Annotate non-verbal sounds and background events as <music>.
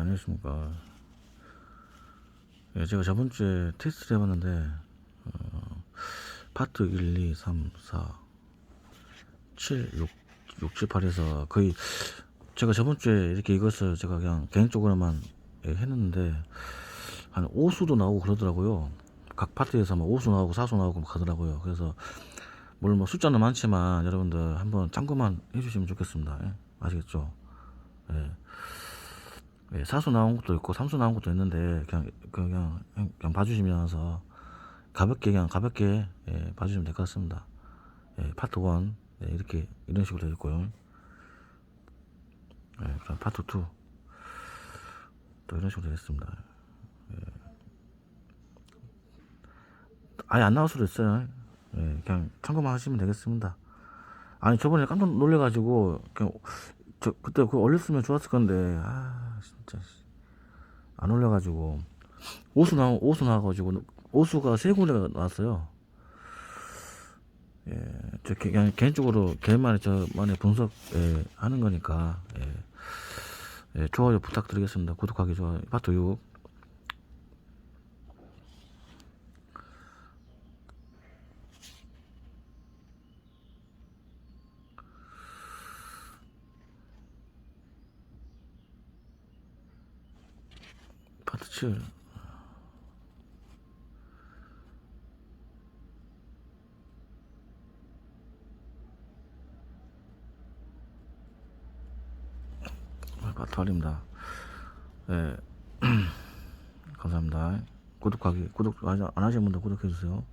안녕하십니까. 예, 제가 저번 주에 테스트를 해봤는데, 어, 파트 1, 2, 3, 4, 7, 6, 6, 7, 8에서 거의, 제가 저번 주에 이렇게 이것을 제가 그냥 개인적으로만 예, 했는데, 한 5수도 나오고 그러더라고요. 각 파트에서 막 5수 나오고 4수 나오고 막 하더라고요. 그래서, 물론 뭐 숫자는 많지만 여러분들 한번 참고만 해주시면 좋겠습니다. 예, 아시겠죠? 예. 예, 사수 나온 것도 있고 삼수 나온 것도 있는데 그냥 그냥 그냥 봐주시면서 가볍게 그냥 가볍게 예, 봐주시면 될 것 같습니다. 예, 파트 1 예, 이렇게 이런 식으로 되어 있고요. 예, 그럼 파트 2 또 이런 식으로 되어 있습니다. 예. 아예 안 나올 수도 있어요. 예, 그냥 참고만 하시면 되겠습니다. 아니 저번에 깜짝 놀래가지고 그냥 저 그때 그거 올렸으면 좋았을 건데 아 진짜 씨. 안 올려가지고 오수 나 오수 나와가지고 오수가 세 군데가 나왔어요. 예, 저 개- 그냥 개인적으로 개만의 저만의 분석 예, 하는 거니까 예, 예, 좋아요 부탁드리겠습니다. 구독하기 좋아요 파트 6 7 파트 8입니다. 예. <clears throat> 감사합니다. 구독하기, 구독 안 하신 분들 구독해주세요.